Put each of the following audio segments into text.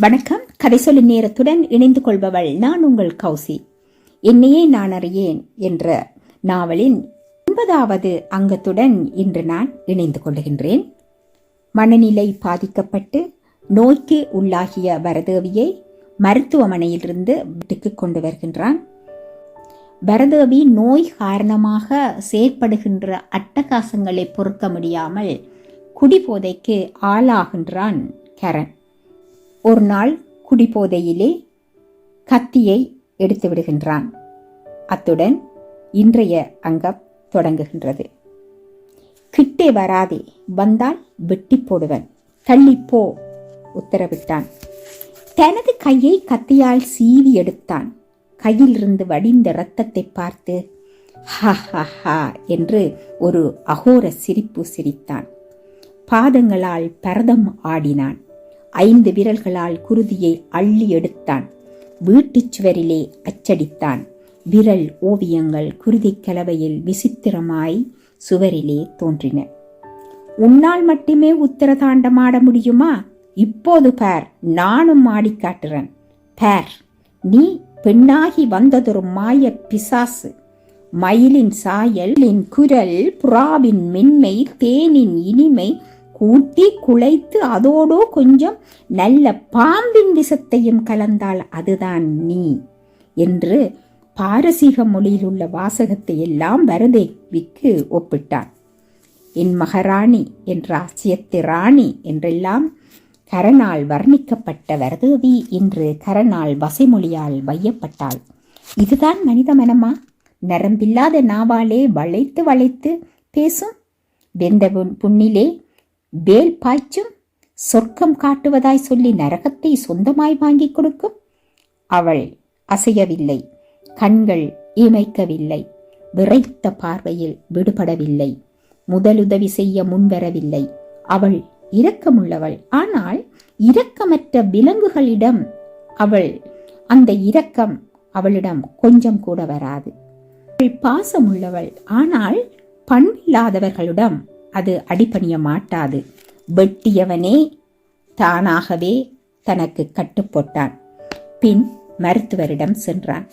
வணக்கம். கதை சொல்லி நேரத்துடன் இணைந்து கொள்பவள் நான் உங்கள் கௌசி. என்னையே நான் அறியேன் என்ற நாவலின் ஒன்பதாவது அங்கத்துடன் இன்று நான் இணைந்து கொள்கின்றேன். மனநிலை பாதிக்கப்பட்டு நோய்க்கு உள்ளாகிய வரதேவியை மருத்துவமனையிலிருந்து வீட்டுக்கு கொண்டு வருகின்றான். வரதேவி நோய் காரணமாக செயற்படுகின்ற அட்டகாசங்களை பொறுக்க முடியாமல் குடிபோதைக்கு ஆளாகின்றான் கரண். ஒரு நாள் குடிபோதையிலே கத்தியை எடுத்து விடுகின்றான் அத்துடன் இன்றைய அங்கம் தொடங்குகின்றது. கிட்டே வராதே வந்தால் வெட்டி போடுவன். தள்ளிப்போ உத்தரவிட்டான். தனது கையை கத்தியால் சீவி எடுத்தான். கையிலிருந்து வடிந்த இரத்தத்தை பார்த்து ஹா ஹா ஹா என்று ஒரு அகோர சிரிப்பு சிரித்தான். பாதங்களால் பரதம் ஆடினான். ஐந்து விரல்களால் குருதியை அள்ளி எடுத்தான். வீட்டுச் சுவரிலே அச்சடித்தான். விரல் ஓவியங்கள் குருதிக் கலவையில் விசித்திரமாய் சுவரிலே தோன்றின. உன்னால் மட்டுமே உத்தரதாண்டமாட முடியுமா? இப்போது பார் நானும் ஆடிக்காட்டுறேன் பார் நீ பெண்ணாகி வந்ததொரு மாய பிசாசு. மயிலின் சாயலின் குரல் புறாவின் மென்மை தேனின் இனிமை கூட்டி குழைத்து அதோடோ கொஞ்சம் நல்ல பாம்பின் விஷத்தையும் கலந்தால் அதுதான் நீ என்று பாரசீக மொழியில் உள்ள வாசகத்தை எல்லாம் வரதேவிக்கு ஒப்பிட்டான். என் மகாராணி என்ற ஆசியத்து ராணி என்றெல்லாம் கரனால் வர்ணிக்கப்பட்ட வரதேவி இன்று கரனால் வசைமொழியால் வையப்பட்டாள். இதுதான் மனித மனமா? நரம்பில்லாத நாவாலே வளைத்து வளைத்து பேசும்? வெந்த புண்ணிலே வேல் பாய்ச்சும் சொர்க்கம் காட்டுவதாய் சொல்லி நரகத்தை சொந்தமாய் வாங்கிக் கொடுக்கும். அவள் அசையவில்லை கண்கள் இமைக்கவில்லை விரைத்த பார்வையில் விடுபடவில்லை முதலுதவி செய்ய முன்வரவில்லை. அவள் இரக்கமுள்ளவள். ஆனால் இரக்கமற்ற விலங்குகளிடம் அவள் அந்த இரக்கம் அவளிடம் கொஞ்சம் கூட வராது. அவள் பாசமுள்ளவள். ஆனால் பண்பில்லாதவர்களிடம் அது அடிபணிய மாட்டாது. வெட்டியவனே தானாகவே தனக்கு கட்டுப்போட்டான். பின் மருத்துவரிடம் சென்றான்.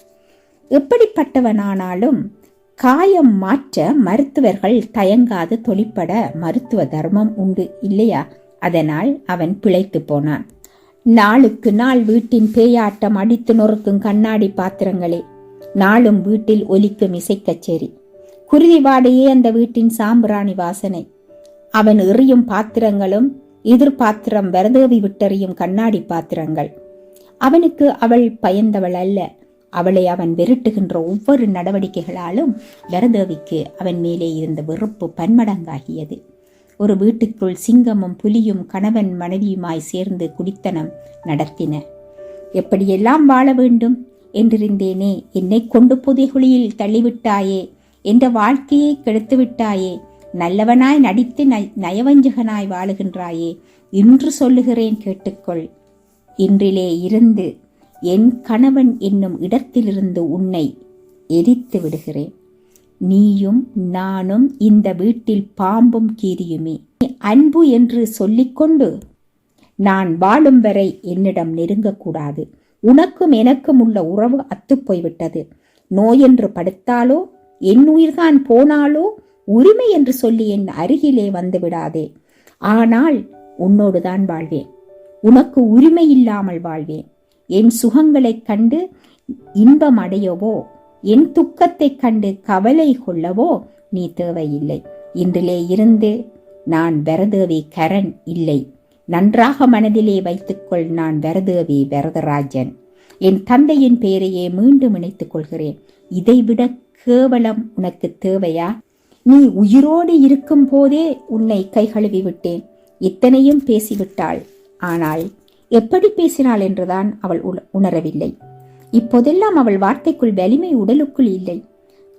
எப்படிப்பட்டவனானாலும் காயம் மாற்ற மருத்துவர்கள் தயங்காது தொழிற்பட மருத்துவ தர்மம் உண்டு இல்லையா? அதனால் அவன் பிழைத்து போனான். நாளுக்கு நாள் வீட்டின் பேயாட்டம் அடித்து நொறுக்கும் கண்ணாடி பாத்திரங்களே. நாளும் வீட்டில் ஒலிக்கும் இசைக்கச்சேரி. குருதி வாடையே அந்த வீட்டின் சாம்பிராணி வாசனை. அவன் எறியும் பாத்திரங்களும் எதிர்பாத்திரம் வரதேவி விட்டறியும் கண்ணாடி பாத்திரங்கள். அவனுக்கு அவள் பயந்தவள் அல்ல. அவளை அவன் விரட்டுகின்ற ஒவ்வொரு நடவடிக்கைகளாலும் வரதேவிக்கு அவன் மேலே இருந்த வெறுப்பு பன்மடங்காகியது. ஒரு வீட்டுக்குள் சிங்கமும் புலியும் கணவன் மனைவியுமாய் சேர்ந்து குடித்தனம் நடத்தின. எப்படியெல்லாம் வாழ வேண்டும்? என்றிருந்தேனே. என்னை கொண்டு புதைகுழியில் தள்ளிவிட்டாயே. என்ற வாழ்க்கையை கெடுத்து விட்டாயே நல்லவனாய் நடித்து நயவஞ்சகனாய் வாழுகின்றாயே. இன்று சொல்லுகிறேன் கேட்டுக்கொள். இன்றிலே இருந்து என் கணவன் என்னும் இடத்திலிருந்து உன்னை எரித்து விடுகிறேன். நீயும் நானும் இந்த வீட்டில் பாம்பும் கீரியுமே. அன்பு என்று சொல்லிக்கொண்டு நான் வாழும் வரை என்னிடம் நெருங்கக்கூடாது. உனக்கும் எனக்கும் உள்ள உறவு அத்துப்போய்விட்டது. நோயென்று படுத்தாலோ என் உயிர்தான் போனாலோ? உரிமை என்று சொல்லி என் அருகிலே வந்து விடாதே. ஆனால் உன்னோடுதான் வாழ்வேன். உனக்கு உரிமை இல்லாமல் வாழ்வேன். என் சுகங்களைக் கண்டு இன்பம் அடையவோ? என் துக்கத்தைக் கண்டு கவலை கொள்ளவோ? நீ தேவையில்லை. இன்றிலே இருந்து நான் வரதேவி கரண் இல்லை. நன்றாக மனதிலே வைத்துக்கொள் நான் வரதேவி வரதராஜன் என் தந்தையின் பெயரையே மீண்டும் இணைத்துக் கொள்கிறேன். இதைவிட கேவலம் உனக்கு தேவையா? நீ உயிரோடு இருக்கும் போதே உன்னை கை கழுவி விட்டேன். இத்தனையும் பேசிவிட்டாள். ஆனால் எப்படி பேசினாள் என்றுதான் அவள் உணரவில்லை. இப்போதெல்லாம் அவள் வார்த்தைக்குள் வலிமை உடலுக்குள் இல்லை.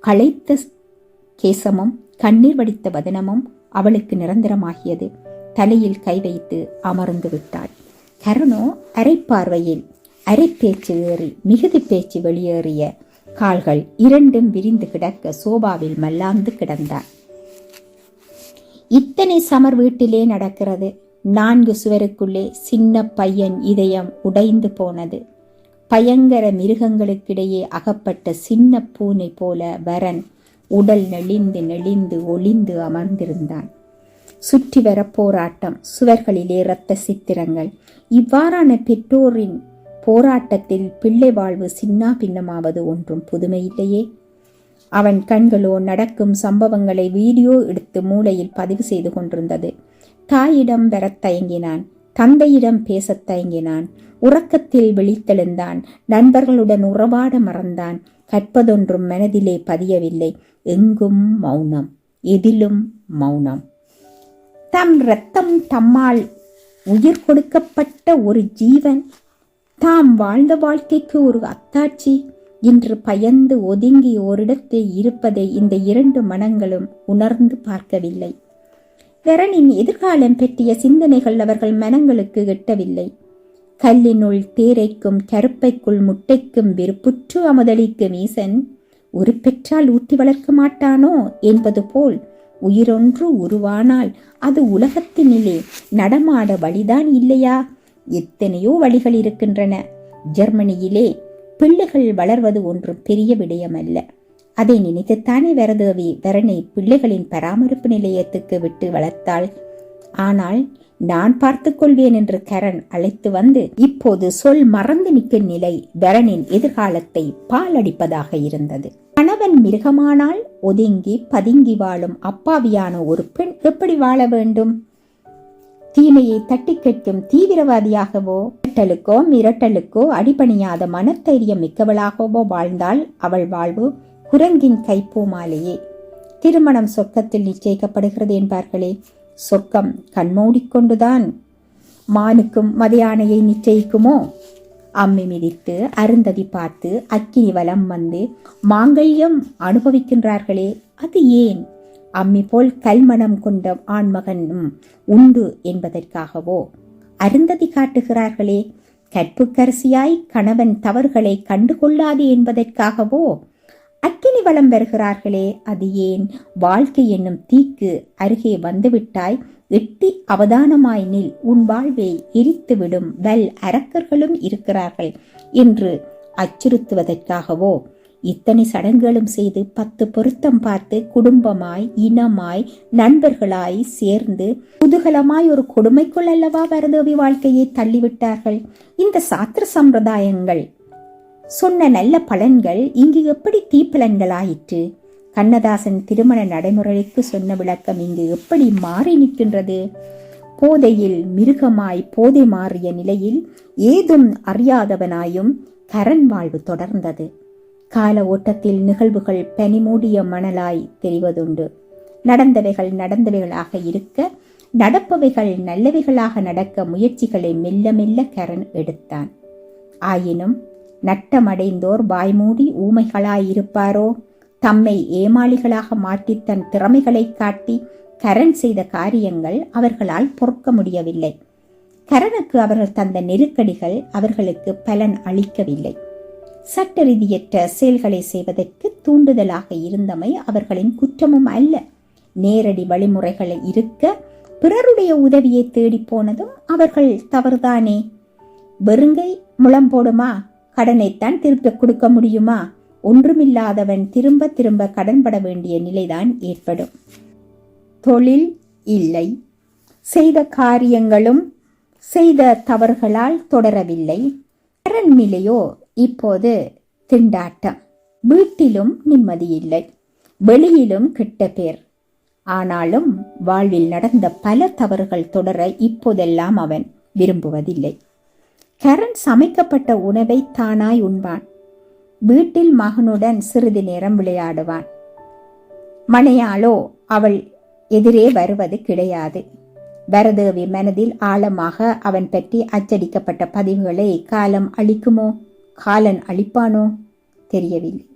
களைத்த கேசமும் கண்ணீர் வடித்த வதனமும் அவளுக்கு நிரந்தரமாகியது. தலையில் கை வைத்து அமர்ந்து விட்டாள். கருணோ அரைப்பார்வையில் அரை பேச்சு ஏறி மிகுதி பேச்சு வெளியேறிய கால்கள் இரண்டும் விரிந்து கிடக்க சோபாவில் மல்லாந்து கிடந்தான் இத்தனை சமர் வீட்டிலே நடக்கிறது. நான்கு சுவருக்குள்ளே சின்ன பையன் இதயம் உடைந்து போனது. பயங்கர மிருகங்களுக்கிடையே அகப்பட்ட சின்ன பூனை போல வரன் உடல் நெளிந்து நெளிந்து ஒளிந்து அமர்ந்திருந்தான். சுற்றி வர போராட்டம் சுவர்களிலே இரத்த சித்திரங்கள். இவ்வாறான பெற்றோரின் போராட்டத்தில் பிள்ளை வாழ்வு சின்னா பின்னமாவது ஒன்றும் புதுமையில்லையே. அவன் கண்களோ நடக்கும் சம்பவங்களை வீடியோ எடுத்து மூளையில் பதிவு செய்து கொண்டிருந்தது. தாயிடம் வரத் தயங்கினான். தந்தையிடம் பேசத் தயங்கினான். உறக்கத்தில் விழித்தெழுந்தான். நண்பர்களுடன் உறவாட மறந்தான். கற்பதொன்றும் மனதிலே பதியவில்லை. எங்கும் மௌனம் எதிலும் மௌனம். தம் ரத்தம் தம்மால் உயிர் கொடுக்கப்பட்ட ஒரு ஜீவன் தாம் வாழ்ந்த வாழ்க்கைக்கு ஒரு அத்தாட்சி இன்று பயந்து ஒதுங்கி ஓரிடத்தில் இருப்பதை இந்த இரண்டு மனங்களும் உணர்ந்து பார்க்கவில்லை. வெரனின் எதிர்காலம் பற்றிய சிந்தனைகள் அவர்கள் மனங்களுக்கு எட்டவில்லை. கல்லினுள் தேரைக்கும் கருப்பைக்குள் முட்டைக்கும் வெறுப்புற்று அமுதளிக்கும் ஈசன் ஒரு பெற்றால் ஊட்டி வளர்க்க மாட்டானோ? என்பது போல் உயிரொன்று உருவானால் அது உலகத்தினிலே நடமாட வழிதான் இல்லையா? எத்தனையோ வழிகள் இருக்கின்றன. ஜெர்மனியிலே பிள்ளைகள் வளர்வது ஒன்றும் பெரிய விடயமல்ல. அதை நினைத்துத்தானே வரதேவி வரனை பிள்ளைகளின் பராமரிப்பு நிலையத்துக்கு விட்டு வளர்த்தாள். ஆனால் நான் பார்த்துக் கொள்வேன் என்று கரண் அழைத்து வந்து இப்போது சொல் மறந்து நிற்கும் நிலை வரனின் எதிர்காலத்தை பாலடிப்பதாக இருந்தது. கணவன் மிருகமானால் ஒதுங்கி பதுங்கி வாழும் அப்பாவியான ஒரு பெண் எப்படி வாழ வேண்டும்? தீமையை தட்டி கேட்கும் தீவிரவாதியாகவோ மிரட்டலுக்கோ மிரட்டலுக்கோ அடிபணியாத மனத்தைரியம் மிக்கவளாகவோ வாழ்ந்தால் அவள் வாழ்வு குரங்கின் கைப்பூமாலேயே. திருமணம் சொர்க்கத்தில் நிச்சயிக்கப்படுகிறது என்பார்களே சொர்க்கம் கண்மூடிக்கொண்டுதான் மானுக்கும் மதியானையை நிச்சயிக்குமோ? அம்மி மிதித்து அருந்ததி பார்த்து அக்கினி வலம் வந்து மாங்கல்யம் அனுபவிக்கின்றார்களே அது ஏன்? அம்மி போல் கல்மணம் கொண்ட ஆண்மகனும் உண்டு என்பதற்காகவோ? அருந்ததி காட்டுகிறார்களே கற்புக்கரசியாய் கணவன் தவறுகளை கண்டுகொள்ளாது என்பதற்காகவோ? அக்கினி வளம் வருகிறார்களே அது ஏன் வாழ்க்கை என்னும் தீக்கு அருகே வந்துவிட்டாய்? எட்டி அவதானமாய் நில் உன் வாழ்வை எரித்துவிடும் வல் அரக்கர்களும் இருக்கிறார்கள் என்று அச்சுறுத்துவதற்காகவோ? இத்தனை சடங்குகளும் செய்து பத்து பொருத்தம் பார்த்து குடும்பமாய் இனமாய் நண்பர்களாய் சேர்ந்து குதூகலமாய் ஒரு கொடுமைக்குள் அல்லவா வரதேவி வாழ்க்கையை தள்ளிவிட்டார்கள்? இந்த சாத்திர சம்பிரதாயங்கள் சொன்ன நல்ல பலன்கள் இங்கு எப்படி தீப்பலன்களாயிற்று? கண்ணதாசன் திருமண நடைமுறைக்கு சொன்ன விளக்கம் இங்கு எப்படி மாறி நிற்கின்றது? போதையில் மிருகமாய் போதை மாறிய நிலையில் ஏதும் அறியாதவனாயும் கரண் வாழ்வு தொடர்ந்தது. கால ஓட்டத்தில் நிகழ்வுகள் பனிமூடிய மணலாய் தெரிவதுண்டு. நடந்தவைகள் நடந்தவைகளாக இருக்க நடப்பவைகள் நல்லவைகளாக நடக்க முயற்சிகளை மெல்ல மெல்ல கரண் எடுத்தான். ஆயினும் நட்டமடைந்தோர் வாய்மூடி ஊமைகளாயிருப்பாரோ? தம்மை ஏமாளிகளாக மாற்றி தன் திறமைகளை காட்டி கரண் செய்த காரியங்கள் அவர்களால் பொறுக்க முடியவில்லை. கரனுக்கு அவர்கள் தந்த நெருக்கடிகள் அவர்களுக்கு பலன் அளிக்கவில்லை. சட்ட ரீதியற்ற செயல்களை செய்வதற்கு தூண்டுதலாக இருந்தமை அவர்களின் குற்றமும் அல்ல. நேரடி வழிமுறைகளை இருக்க பிறருடைய உதவியை தேடி போனதும் அவர்கள் தவறுதானே? வெறுங்கை முளம் போடுமா? கடனைத்தான் திருப்ப கொடுக்க முடியுமா? ஒன்றுமில்லாதவன் திரும்ப திரும்ப கடன்பட வேண்டிய நிலைதான் ஏற்படும். தொழில் இல்லை. செய்த காரியங்களும் செய்த தவறுகளால் தொடரவில்லை. கரண் நிலையோ இப்போது திண்டாட்டம். வீட்டிலும் நிம்மதியில்லை. வெளியிலும் கெட்ட பேர். ஆனாலும் வாழ்வில் நடந்த பல தவறுகள் தொடர இப்போதெல்லாம் அவன் விரும்புவதில்லை. கரண் சமைக்கப்பட்ட உணவை தானாய் உண்பான். வீட்டில் மகனுடன் சிறிது நேரம் விளையாடுவான். மனையாளோ அவள் எதிரே வருவது கிடையாது. வரதேவி மனதில் ஆழமாக அவன் பற்றி அச்சடிக்கப்பட்ட பதிவுகளை காலம் அளிக்குமோ? காலன் அளிப்பானோ தெரியவில்லை.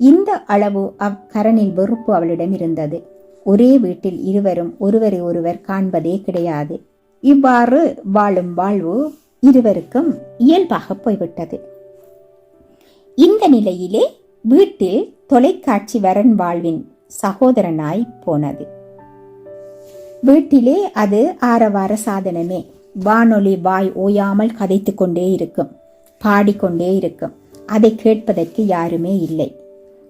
இந்த அளவு அக்கரனில் வெறுப்பு அவளிடம் இருந்தது. ஒரே வீட்டில் இருவரும் ஒருவரை ஒருவர் காண்பதே கிடையாது. இவ்வாறு வாழும் வாழ்வு இருவருக்கும் இயல்பாக போய்விட்டது. இந்த நிலையிலே வீட்டில் தொலைக்காட்சி வரன் வாழ்வின் சகோதரனாய் போனது. வீட்டிலே அது ஆரவார சாதனமே. வானொலி வாய் ஓயாமல் கதைத்து கொண்டே இருக்கும். பாடிக்கொண்டே இருக்கும். அதை கேட்பதற்கு யாருமே இல்லை.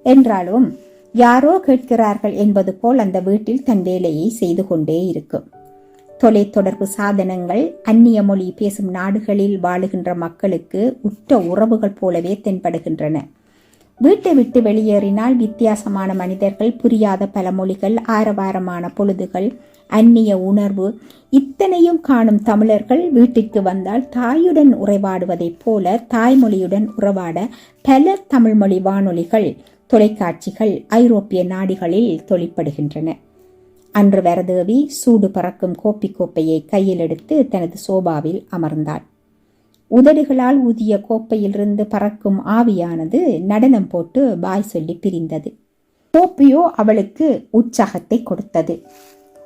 என்றாலும் யாரோ கேட்கிறார்கள் என்பது போல் அந்த வீட்டில் தன் வேலையை செய்து கொண்டே இருக்கும். தொலைத்தொடர்பு சாதனங்கள் அந்நிய மொழி பேசும் நாடுகளில் வாழுகின்ற மக்களுக்கு உற்ற உறவுகள் போலவே தென்படுகின்றன. வீட்டை விட்டு வெளியேறினால் வித்தியாசமான மனிதர்கள் புரியாத பல மொழிகள் ஆரவாரமான பொழுதுகள் அந்நிய உணர்வு இத்தனையும் காணும் தமிழர்கள் வீட்டிற்கு வந்தால் தாயுடன் உறவாடுவதைப் போல தாய்மொழியுடன் உறவாட பல தமிழ்மொழி வானொலிகள் தொலைக்காட்சிகள் ஐரோப்பிய நாடுகளில் தொழிற்படுகின்றன. அன்று வரதேவி சூடு பறக்கும் கோப்பி கோப்பையை கையில் எடுத்து தனது சோபாவில் அமர்ந்தாள். உதடுகளால் ஊதிய கோப்பையிலிருந்து பறக்கும் ஆவியானது நடனம் போட்டு பாய் சொல்லி பிரிந்தது. கோப்பியோ அவளுக்கு உற்சாகத்தை கொடுத்தது.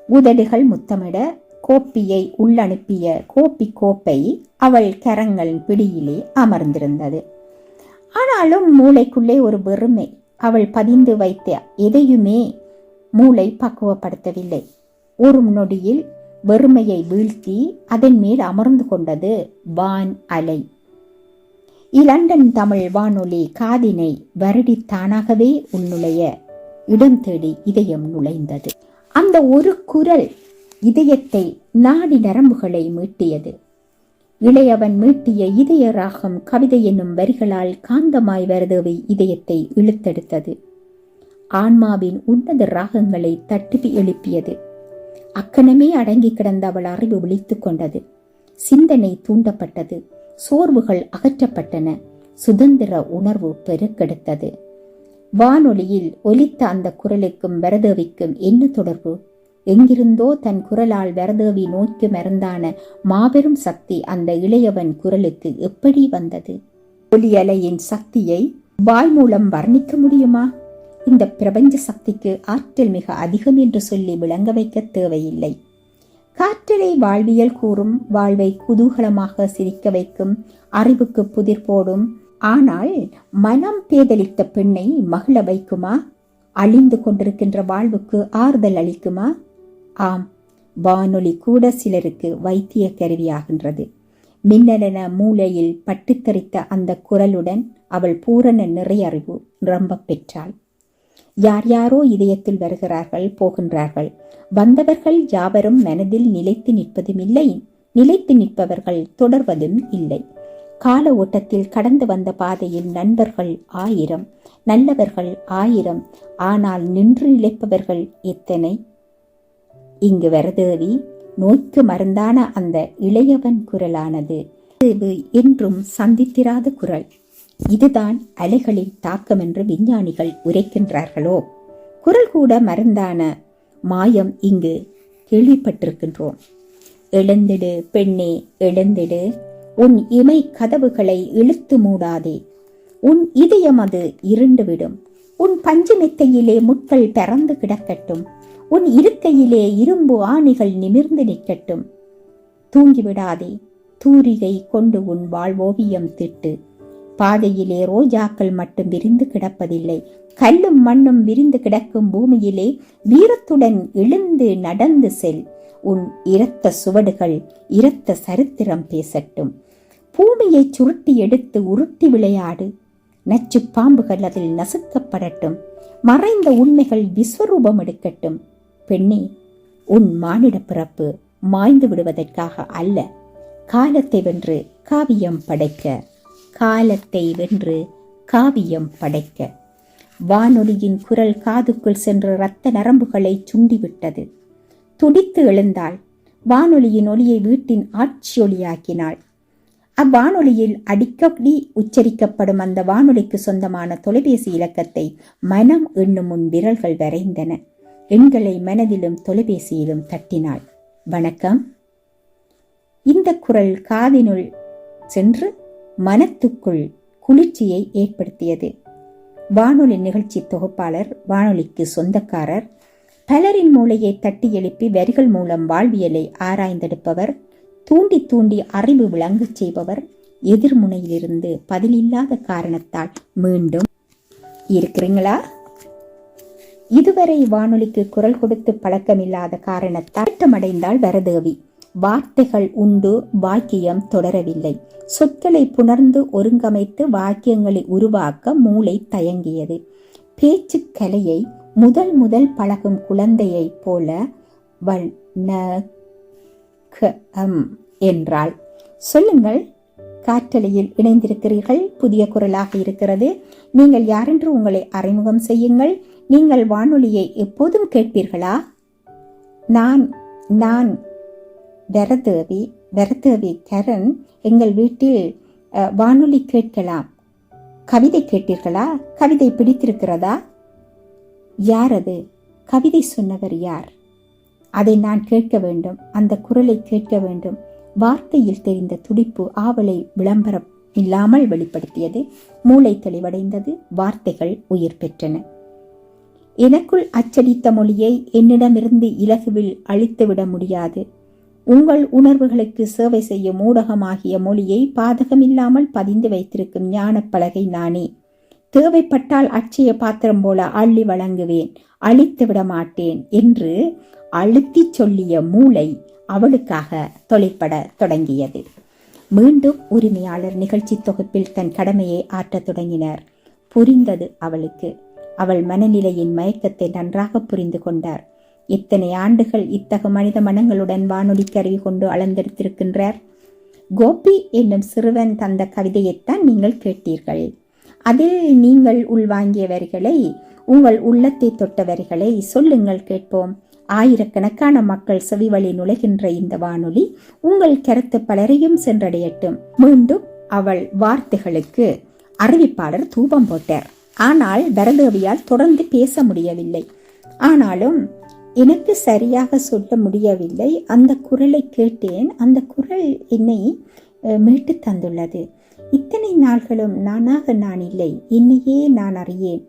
உதடுகள் முத்தமிட கோப்பியை உள்ளனுப்பிய கோப்பி கோப்பை அவள் கரங்களின் பிடியிலே அமர்ந்திருந்தது. ஆனாலும் மூளைக்குள்ளே ஒரு வெறுமை அவள் பதிந்து வைத்த எதையுமே மூளை பக்குவப்படுத்தவில்லை. ஒரு நொடியில் வெறுமையை வீழ்த்தி அதன் மேல் அமர்ந்து கொண்டது வான் அலை. இலண்டன் தமிழ் வானொலி காதினை வருடி தானாகவே உள்நுழைய இடம் தேடி இதயம் நுழைந்தது. அந்த ஒரு குரல் இதயத்தை நாடி நரம்புகளை மீட்டியது. இளையவன் மீட்டிய இதய ராகம் கவிதை என்னும் வரிகளால் காந்தமாய் வரதவை இதயத்தை இழுத்தெடுத்தது. ஆன்மாவின் உன்னத ராகங்களை தட்டி எழுப்பியது. அக்கணமே அடங்கி கிடந்த அவள் அறிவு விழித்துக் கொண்டது. சிந்தனை தூண்டப்பட்டது. சோர்வுகள் அகற்றப்பட்டன. சுதந்திர உணர்வு பெருக்கெடுத்தது. வானொலியில் ஒலித்த அந்த குரலுக்கும் வரதேவிக்கும் என்ன தொடர்பு? எங்கிருந்தோ தன் குரலால் வரதேவி நோக்கி மறந்தான மாபெரும் சக்தி அந்த இளையவன் குரலுக்கு எப்படி வந்தது? ஒலி அலையின் சக்தியை வாய் மூலம் வர்ணிக்க முடியுமா? இந்த பிரபஞ்ச சக்திக்கு ஆற்றல் மிக அதிகம் என்று சொல்லி விளங்க வைக்க தேவையில்லை. காற்றலை வாழ்வியல் கூறும் வாழ்வை குதூகலமாக சிரிக்க வைக்கும் அறிவுக்கு புதிர் போடும் ஆனால் மனம் பேதலித்த பெண்ணை மகிழ வைக்குமா? அழிந்து கொண்டிருக்கின்ற வாழ்வுக்கு ஆறுதல் அளிக்குமா? ஆம் வானொலி கூட சிலருக்கு வைத்திய கருவியாகின்றது. மின்னலென மூலையில் பட்டுத்தரித்த அந்த குரலுடன் அவள் பூரண நிறையறிவு ரொம்ப பெற்றாள். யார் யாரோ இதயத்தில் வருகிறார்கள் போகின்றார்கள். வந்தவர்கள் யாவரும் மனதில் நிலைத்து நிற்பதும் இல்லை. நிலைத்து நிற்பவர்கள் தொடர்வதும் இல்லை. கால ஓட்டத்தில் கடந்து வந்த பாதையில் நண்பர்கள் ஆயிரம் நல்லவர்கள் ஆயிரம் ஆனால் நின்று நிலைப்பவர்கள் எத்தனை? இங்கு வரதேவி நோய்க்கு மருந்தான அந்த இளையவன் குரலானது. என்றும் சந்தித்திராத குரல். இதுதான் அலைகளின் தாக்கம் என்று விஞ்ஞானிகள் உரைக்கின்றார்களோ? குரல் கூட மருந்தான மாயம் இங்கு கேள்விப்பட்டிருக்கின்றோம். எழுந்திடு பெண்ணே எழுந்திடு. உன் இமை கதவுகளை இழுத்து மூடாதே. உன் இதயம் அது இருண்டுவிடும். உன் பஞ்சு மெத்தையிலே முட்கள் பறந்து கிடக்கட்டும். உன் இருக்கையிலே இரும்பு ஆணிகள் நிமிர்ந்து நிற்கட்டும். தூங்கிவிடாதே. தூரிகை கொண்டு உன் வாழ்வோவியம் திட்டு. பாதையிலே ரோஜாக்கள் மட்டும் விரிந்து கிடப்பதில்லை. கல்லும் மண்ணும் விரிந்து கிடக்கும் பூமியிலே வீரத்துடன் எழுந்து நடந்து செல். உன் இரத்த சுவடுகள் இரத்த சரித்திரம் பேசட்டும். பூமியை சுருட்டி எடுத்து உருட்டி விளையாடு. நச்சு பாம்புகள் அதில் நசுக்கப்படட்டும். மறைந்த உண்மைகள் விஸ்வரூபம் எடுக்கட்டும். பெண்ணே உன் மானிட பிறப்பு மாய்ந்து விடுவதற்காக அல்ல. காலத்தை வென்று காவியம் படைக்க. காலத்தை வென்று காவியம் படைக்க. வானொலியின் குரல் காதுக்குள் சென்று இரத்த நரம்புகளை சுண்டிவிட்டது. துடித்து எழுந்தாள். வானொலியின் ஒளியை வீட்டின் ஆட்சி ஒளியாக்கினாள் அவ்வானொலியில் அடிக்கடி உச்சரிக்கப்படும் அந்த வானொலிக்கு சொந்தமான தொலைபேசி இலக்கத்தை மனம் எண்ணும் முன் விரல்கள் வரைந்தன. எண்களை மனதிலும் தொலைபேசியிலும் தட்டினாள். வணக்கம். இந்த குரல் காதினுள் சென்று மனத்துக்குள் குளிர்ச்சியை ஏற்படுத்தியது. வானொலி நிகழ்ச்சி தொகுப்பாளர் வானொலிக்கு சொந்தக்காரர் பலரின் மூளையை தட்டி எழுப்பி வரிகள் மூலம் வாழ்வியலை ஆராய்ந்தெடுப்பவர் தூண்டி தூண்டி அறிவு விளங்கச் செய்பவர் எதிர்முனையிலிருந்து பதிலில்லாத காரணத்தால் மீண்டும் இருக்கிறீங்களா? இதுவரை வானொலிக்கு குரல் கொடுத்து பழக்கமில்லாத காரணத்தால் அடைந்தாள் வரதேவி. வார்த்தைகள் உண்டு வாக்கியம் தொடரவில்லை. சொற்களை புணர்ந்து ஒருங்கமைத்து வாக்கியங்களை உருவாக்க மூளை தயங்கியது. பேச்சு கலையை முதல் முதல் பழகும் குழந்தையைப் போல வல் ந க அம் என்றாள். சொல்லுங்கள் காற்றலையில் இணைந்திருக்கிறீர்கள் புதிய குரலாக இருக்கிறது. நீங்கள் யாரென்று உங்களை அறிமுகம் செய்யுங்கள். நீங்கள் வானொலியை எப்போதும் கேட்பீர்களா? நான் நான் வரதேவி வரதேவி கரண் எங்கள் வீட்டில் வானொலி கேட்கலாம். கவிதை கேட்டீர்களா? கவிதை பிடித்திருக்கிறதா? யார் அது? கவிதை சொன்னவர் யார்? அதை நான் கேட்க வேண்டும். அந்த குரலை கேட்க வேண்டும். வார்த்தையில் தெரிந்த துடிப்பு ஆவலை விளம்பரம் இல்லாமல் வெளிப்படுத்தியது. மூளை தெளிவடைந்தது. வார்த்தைகள் உயிர் பெற்றன. எனக்குள் அச்சடித்த மொழியை என்னிடமிருந்து இலகுவில் அழித்துவிட முடியாது. உங்கள் உணர்வுகளுக்கு சேவை செய்யும் ஊடகமாகிய மொழியை பாதகமில்லாமல் பதிந்து வைத்திருக்கும் ஞானப்பலகை நானே. தேவைப்பட்டால் அச்சய பாத்திரம் போல அள்ளி வழங்குவேன் அழித்து விட மாட்டேன் என்று அழுத்திச் சொல்லிய மூளை அவளுக்காக தொலைப்பட தொடங்கியது. மீண்டும் உரிமையாளர் நிகழ்ச்சி தொகுப்பில் தன் கடமையை ஆற்றத் தொடங்கினார். புரிந்தது அவளுக்கு. அவள் மனநிலையின் மயக்கத்தை நன்றாக புரிந்து கொண்டார். இத்தனை ஆண்டுகள் இத்தகு மனித மனங்களுடன் வானொலி கருவி கொண்டு அளந்தெடுத்திருக்கின்றார் கோபி என்னும் சிறுவன் தந்த கவிதையைத்தான் நீங்கள் கேட்டீர்கள். அதில் நீங்கள் உள்வாங்கியவர்களை உங்கள் உள்ளத்தை தொட்டவர்களை சொல்லுங்கள் கேட்போம். ஆயிரக்கணக்கான மக்கள் செவிவழி நுழைகின்ற இந்த வானொலி உங்கள் கருத்து பலரையும் சென்றடையட்டும். மீண்டும் அவள் வார்த்தைகளுக்கு அறிவிப்பாளர் தூபம் போட்டார். ஆனால் பரதேவியால் தொடர்ந்து பேச முடியவில்லை. ஆனாலும் எனக்கு சரியாக சொல்ல முடியவில்லை. அந்த குரலை கேட்டேன். அந்த குரல் என்னை மீட்டு தந்துள்ளது. இத்தனை நாள்களும் நானாக நான் இல்லை என்னையே நான் அறியேன்.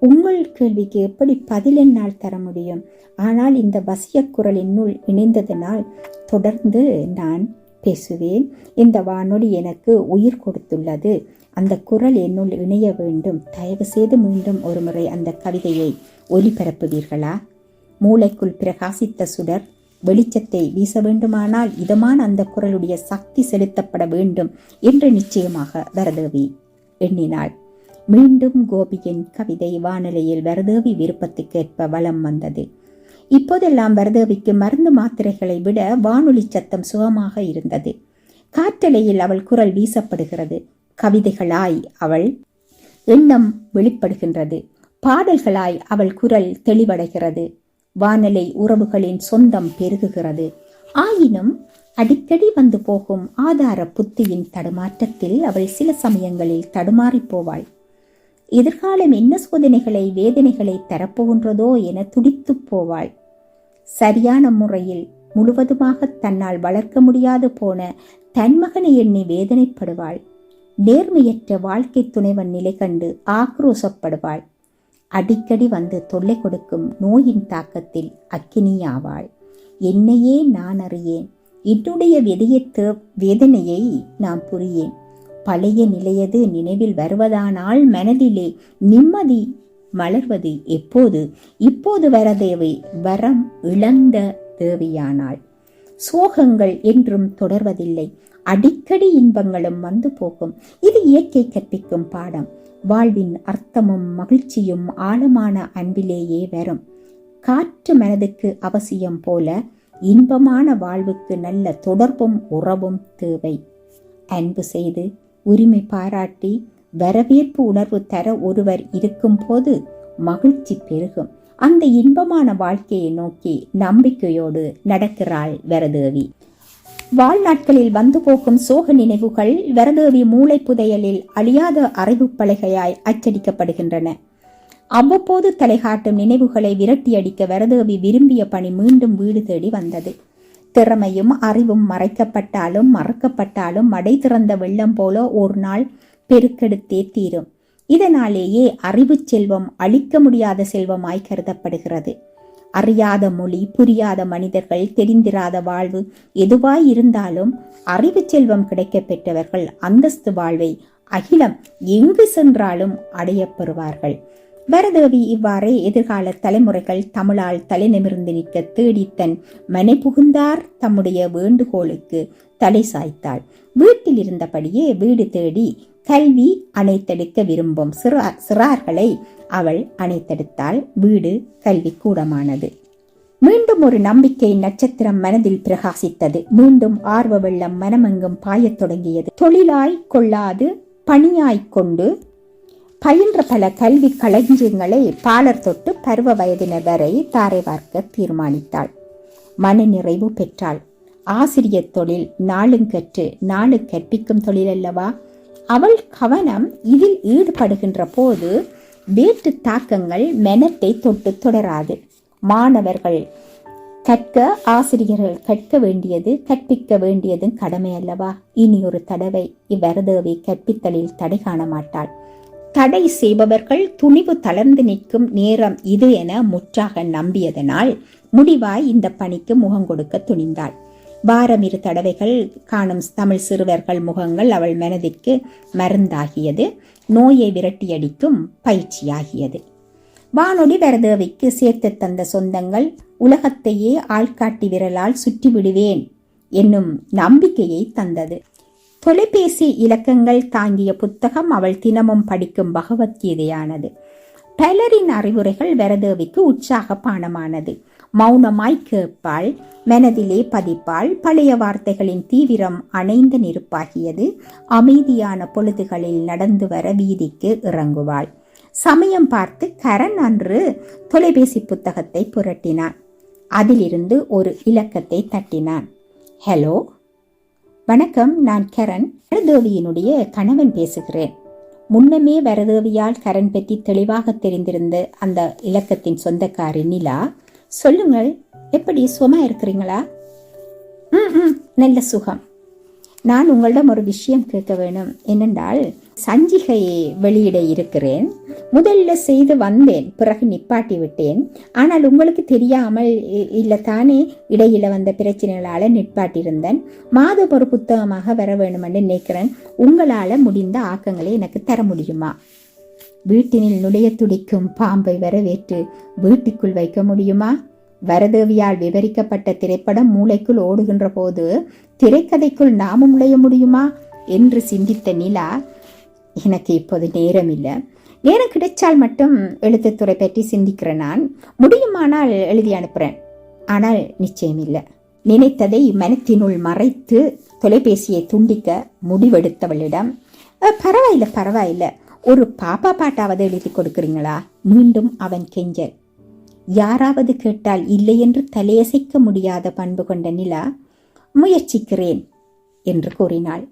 உங்கள் கேள்விக்கு எப்படி பதில் என்னால் தர முடியும்? ஆனால் இந்த வசிய குரல் என்னுள் இணைந்ததனால் தொடர்ந்து நான் பேசுவேன். இந்த வானொலி எனக்கு உயிர் கொடுத்துள்ளது. அந்த குரல் என்னுள் இணைய வேண்டும். தயவு செய்து மீண்டும் ஒருமுறை அந்த கவிதையை ஒலிபரப்புவீர்களா? மூளைக்குள் பிரகாசித்த சுடர் வெளிச்சத்தை வீச வேண்டுமானால் இதமான அந்த குரலுடைய சக்தி செலுத்தப்பட வேண்டும் என்று நிச்சயமாக வரதேவி எண்ணினாள். மீண்டும் கோபியின் கவிதை வானிலையில் வரதேவி விருப்பத்துக்கேற்ப வலம் வந்தது. இப்போதெல்லாம் வரதேவிக்கு மருந்து மாத்திரைகளை விட வானொலி சத்தம் சுகமாக இருந்தது. காற்றலையில் அவள் குரல் வீசப்படுகிறது. கவிதைகளாய் அவள் எண்ணம் வெளிப்படுகின்றது. பாடல்களாய் அவள் குரல் தெளிவடைகிறது. வானலை உறவுகளின் சொந்தம் பெருகுகிறது. ஆயினும் அடிக்கடி வந்து போகும் ஆதார புத்தியின் தடுமாற்றத்தில் அவள் சில சமயங்களில் தடுமாறிப் போவாள். எதிர்காலம் என்ன சோதனைகளை வேதனைகளை தரப்போகின்றதோ என துடித்துப் போவாள். சரியான முறையில் முழுவதுமாக தன்னால் வளர்க்க முடியாது போன தன் மகனை எண்ணி வேதனைப்படுவாள். நேர்மையற்ற வாழ்க்கை துணைவன் நிலை கண்டு ஆக்ரோசப்படுவாள். அடிக்கடி வந்து தொல்லை கொடுக்கும் நோயின் தாக்கத்தில் அக்கினியாவாள். என்னையே நான் அறியேன். என்னுடைய விதையத்து வேதனையை நான் புரியேன். பழைய நிலையது நினைவில் வருவதானால் மனதிலே நிம்மதி மலர்வது எப்போது? இப்போது வர தேவை வரம் இழந்த தேவியானாள். சோகங்கள் என்றும் தொடர்வதில்லை. அடிக்கடி இன்பங்களும் வந்து போகும். இது இயற்கை கற்பிக்கும் பாடம். வாழ்வின் அர்த்தமும் மகிழ்ச்சியும் ஆழமான அன்பிலேயே வரும். காற்று மனதுக்கு அவசியம் போல இன்பமான வாழ்வுக்கு நல்ல தொடர்பும் உறவும் தேவை. அன்பு செய்து உரிமை பாராட்டி வரவேற்பு உணர்வு தர ஒருவர் இருக்கும்போது மகிழ்ச்சி பெருகும். அந்த இன்பமான வாழ்க்கையை நோக்கி நம்பிக்கையோடு நடக்கிறாள் வரதேவி. வாழ்நாட்களில் வந்து போகும் சோக நினைவுகள் வரதேவி மூளை புதையலில் அழியாத அறிவு பலகையாய் அச்சடிக்கப்படுகின்றன. அவ்வப்போது தலைகாட்டும் நினைவுகளை விரட்டியடிக்க வரதேவி விரும்பிய பணி மீண்டும் வீடு தேடி வந்தது. திறமையும் அறிவும் மறைக்கப்பட்டாலும் மறக்கப்பட்டாலும் மடை திறந்த வெள்ளம் போல ஒரு நாள் பெருக்கெடுத்தே தீரும். இதனாலேயே அறிவுச் செல்வம் அழிக்க முடியாத செல்வமாய் கருதப்படுகிறது. அறியாத மொழி புரியாத மனிதர்கள் தெரிந்திராத வாழ்வு எதுவாய் இருந்தாலும் அறிவு செல்வம் கிடைக்க பெற்றவர்கள் அந்தஸ்து வாழ்வை அகிலம் எங்கு சென்றாலும் அடையப்பெறுவார்கள் பெறுவார்கள். இவ்வாறே எதிர்கால தலைமுறைகள் தமிழால் தலைநிமிர்ந்து நிற்க தேடித்தன் தன் மனை புகுந்தார் தம்முடைய வேண்டுகோளுக்கு தலை சாய்த்தாள். வீட்டில் இருந்தபடியே வீடு தேடி கல்வி அணைத்தெடுக்க விரும்பும் சிறார் சிறார்களை அவள் அணைத்தெடுத்தாள் வீடு கல்வி கூடமானது. மீண்டும் ஒரு நம்பிக்கை நட்சத்திரம் மனதில் பிரகாசித்தது. மீண்டும் ஆர்வ வெள்ளம் மனமெங்கும் பாயத் தொடங்கியது. தொழிலாய் கொள்ளாது பணியாய்க் கொண்டு பயின்ற பல கல்வி களஞ்சியங்களை பாலர் தொட்டு பருவ வயதினர் வரை தாரை பார்க்க தீர்மானித்தாள். மன நிறைவு பெற்றாள். ஆசிரியர் தொழில் நாளும் கற்று நாளும் கற்பிக்கும் தொழில் அல்லவா? அவள் கவனம் இதில் ஈடுபடுகின்ற போது வேற்று தாக்கங்கள் மெனத்தை தொட்டு தொடராது. மாணவர்கள் கற்க ஆசிரியர்கள் கற்க வேண்டியது கற்பிக்க வேண்டியதும் கடமை அல்லவா? இனி ஒரு தடவை இவ்வரதேவி கற்பித்தலில் தடை காண மாட்டாள். தடை செய்பவர்கள் துணிவு தளர்ந்து நிற்கும் நேரம் இது என முற்றாக நம்பியதனால் முடிவாய் இந்த பணிக்கு முகம் கொடுக்க துணிந்தாள். வாரம் இரு தடவைகள் காணும் தமிழ் சிறுவர்கள் முகங்கள் அவள் மனதிற்கு மருந்தாகியது. நோயை விரட்டியடிக்கும் பயிற்சியாகியது. வானொலி வரதேவிக்கு சேர்த்து தந்த சொந்தங்கள் உலகத்தையே ஆள்காட்டி விரலால் சுற்றி விடுவேன் என்னும் நம்பிக்கையை தந்தது. தொலைபேசி இலக்கங்கள் தாங்கிய புத்தகம் அவள் தினமும் படிக்கும் பகவத்கீதையானது. பலரின் அறிவுரைகள் வரதேவிக்கு உற்சாக பானமானது. மௌனமாய் கேட்பாள் மனதிலே பதிப்பாள் பழைய வார்த்தைகளின் தீவிரம் அணைந்த நெருப்பாகியது அமைதியான பொழுதுகளில் நடந்து வர வீதிக்கு இறங்குவாள். சமயம் பார்த்து கரண் அன்று தொலைபேசி புத்தகத்தை புரட்டினான். அதிலிருந்து ஒரு இலக்கத்தை தட்டினான். ஹலோ வணக்கம் நான் கரண். வரதேவியினுடைய கணவன் பேசுகிறேன். முன்னமே வரதேவியால் கரண் பற்றி தெளிவாக தெரிந்திருந்த அந்த இலக்கத்தின் சொந்தக்காரி நிலா சொல்லுங்கள் எப்படி சுகமா இருக்கிறீங்களா? ம் ம் நல்ல சுகம். நான் உங்களிடம் ஒரு விஷயம் கேட்க வேணும். என்னென்றால் சஞ்சிகையை வெளியிட இருக்கிறேன். முதல்ல செய்து வந்தேன் பிறகு நிப்பாட்டி விட்டேன். ஆனால் உங்களுக்கு தெரியாமல் இ- தானே இடையில வந்த பிரச்சனைகளால் நிற்பாட்டியிருந்தேன் மாதம் ஒரு புத்தகமாக வர வேணுமென்று நினைக்கிறேன். உங்களால் முடிந்த ஆக்கங்களை எனக்கு தர முடியுமா? வீட்டினில் நுழைய துடிக்கும் பாம்பை வரவேற்று வீட்டுக்குள் வைக்க முடியுமா? வரதேவியால் விவரிக்கப்பட்ட திரைப்படம் மூளைக்குள் ஓடுகின்ற போது திரைக்கதைக்குள் நாமும் நுழைய முடியுமா? என்று சிந்தித்த நிலா எனக்கு இப்போது நேரம் இல்லை நேரம் கிடைச்சால் மட்டும் எழுத்துத்துறை பற்றி சிந்திக்கிறேன் நான். முடியுமானால் எழுதி அனுப்புகிறேன் ஆனால் நிச்சயம் இல்லை நினைத்ததை மனத்தினுள் மறைத்து தொலைபேசியை துண்டிக்க முடிவெடுத்தவளிடம் பரவாயில்லை பரவாயில்லை. ஒரு பாப்பா பாட்டாவது எழுதி கொடுக்குறீங்களா? மீண்டும் அவன் கெஞ்சல். யாராவது கேட்டால் இல்லை என்று தலையசைக்க முடியாத பண்பு கொண்ட நிலா முயற்சிக்கிறேன் என்று கூறினாள்.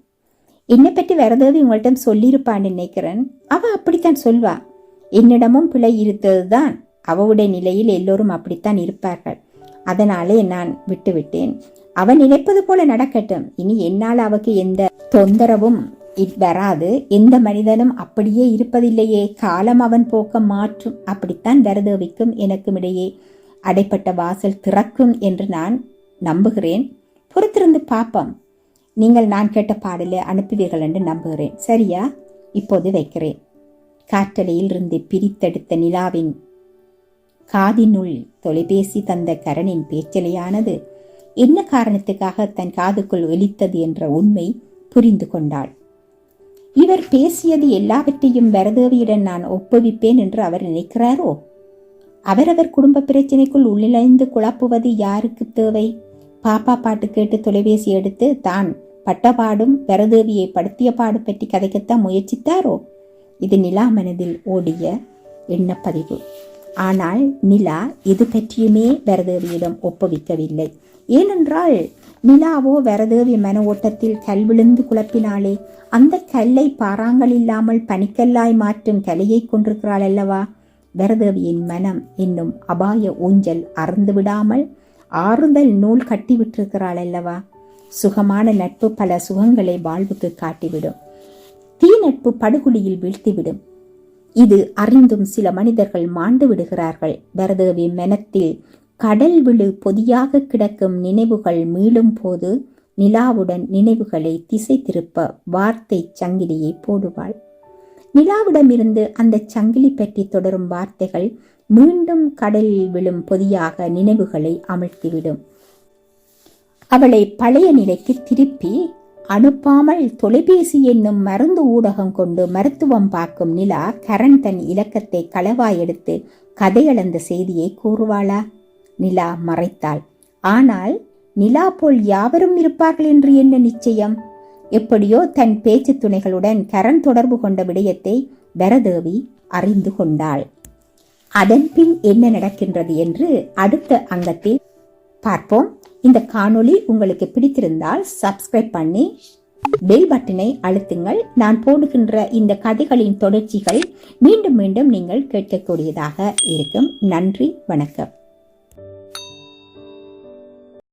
என்னை பற்றி வரதேவி உங்கள்கிட்ட சொல்லியிருப்பான்னு நினைக்கிறேன். அவ அப்படித்தான் சொல்வா. என்னிடமும் பிழை இருந்ததுதான். அவவுடைய நிலையில் எல்லோரும் அப்படித்தான் இருப்பார்கள். அதனாலே நான் விட்டுவிட்டேன். அவன் நினைப்பது போல நடக்கட்டும். இனி என்னால் அவக்கு எந்த தொந்தரவும் வராது. எந்த மனிதனும் அப்படியே இருப்பதில்லையே. காலம் அவன் போக்க மாற்றும். அப்படித்தான் வரதேவிக்கும் எனக்கும் இடையே அடைப்பட்ட வாசல் திறக்கும் என்று நான் நம்புகிறேன். பொறுத்திருந்து பார்ப்போம் நீங்கள் நான் கேட்ட பாடலை அனுப்புவீர்கள் என்று நம்புகிறேன். சரியா? இப்போது வைக்கிறேன். காற்றலையில் இருந்து பிரித்தெடுத்த நிலாவின் காதினுள் தொலைபேசி தந்த கரணின் பேச்சலையானது என்ன காரணத்துக்காக தன் காதுக்குள் ஒலித்தது என்ற உண்மை புரிந்து கொண்டாள். இவர் பேசியது எல்லாவற்றையும் வரதேவியுடன் நான் ஒப்புவிப்பேன் என்று அவர் நினைக்கிறாரோ? அவரவர் குடும்ப பிரச்சனைக்குள் உள்ளிழைந்து குழப்புவது யாருக்கு தேவை? பாப்பா பாட்டு கேட்டு தொலைபேசி எடுத்து தான் பட்டபாடும் வரதேவியை படுத்திய பாடு பற்றி கதைக்கத்தான் முயற்சித்தாரோ? இது நிலா மனதில் ஓடிய எண்ணப்பதிவு. ஆனால் நிலா இது பற்றியுமே வரதேவியிடம் ஒப்புவிக்கவில்லை. ஏனென்றால் நிலாவோ வரதேவி மன ஓட்டத்தில் கல் விழுந்து குழப்பினாளே அந்த கல்லை பாறாங்கள் இல்லாமல் பனிக்கல்லாய் மாற்றும் கலையை கொண்டிருக்கிறாள் அல்லவா? வரதேவியின் மனம் என்னும் அபாய ஊஞ்சல் அறந்து விடாமல் ஆறுதல் நூல் கட்டி விட்டிருக்கிறாள் அல்லவா? சுகமான நட்பு பல சுகங்களை வாழ்வுக்கு காட்டிவிடும். தீ நட்பு படுகொலியில் வீழ்த்திவிடும். இது அறிந்தும் சில மனிதர்கள் மாண்டு விடுகிறார்கள். பரதேவி மனத்தில் கடல் விழு பொதியாக கிடக்கும் நினைவுகள் மீளும் போது நிலாவுடன் நினைவுகளை திசை திருப்ப வார்த்தை சங்கிலியை போடுவாள். நிலாவிடமிருந்து அந்த சங்கிலி பற்றி தொடரும் வார்த்தைகள் மீண்டும் கடலில் விழும் பொதியாக நினைவுகளை அமிழ்த்திவிடும். அவளை பழைய நிலைக்கு திருப்பி அனுப்பாமல் தொலைபேசி என்னும் மருந்து ஊடகம் கொண்டு மருத்துவம் பார்க்கும் நிலா கரண் தன் இலக்கத்தை களவாய் எடுத்து கதையளந்த செய்தியை கூறுவாளா? நிலா மறைத்தாள். ஆனால் நிலா போல் யாவரும் இருப்பார்கள் என்று என்ன நிச்சயம்? எப்படியோ தன் பேச்சு துணைகளுடன் கரண் தொடர்பு கொண்ட விடயத்தை வரதேவி அறிந்து கொண்டாள். அதன் பின் என்ன நடக்கின்றது என்று அடுத்த அங்கத்தில் பார்ப்போம். இந்த காணொளி உங்களுக்கு பிடித்திருந்தால் சப்ஸ்கிரைப் பண்ணி பெல் பட்டனை அழுத்துங்கள். நான் போடுகின்ற இந்த கதைகளின் தொடர்ச்சிகள் மீண்டும் மீண்டும் நீங்கள் கேட்கக்கூடியதாக இருக்கும். நன்றி வணக்கம்.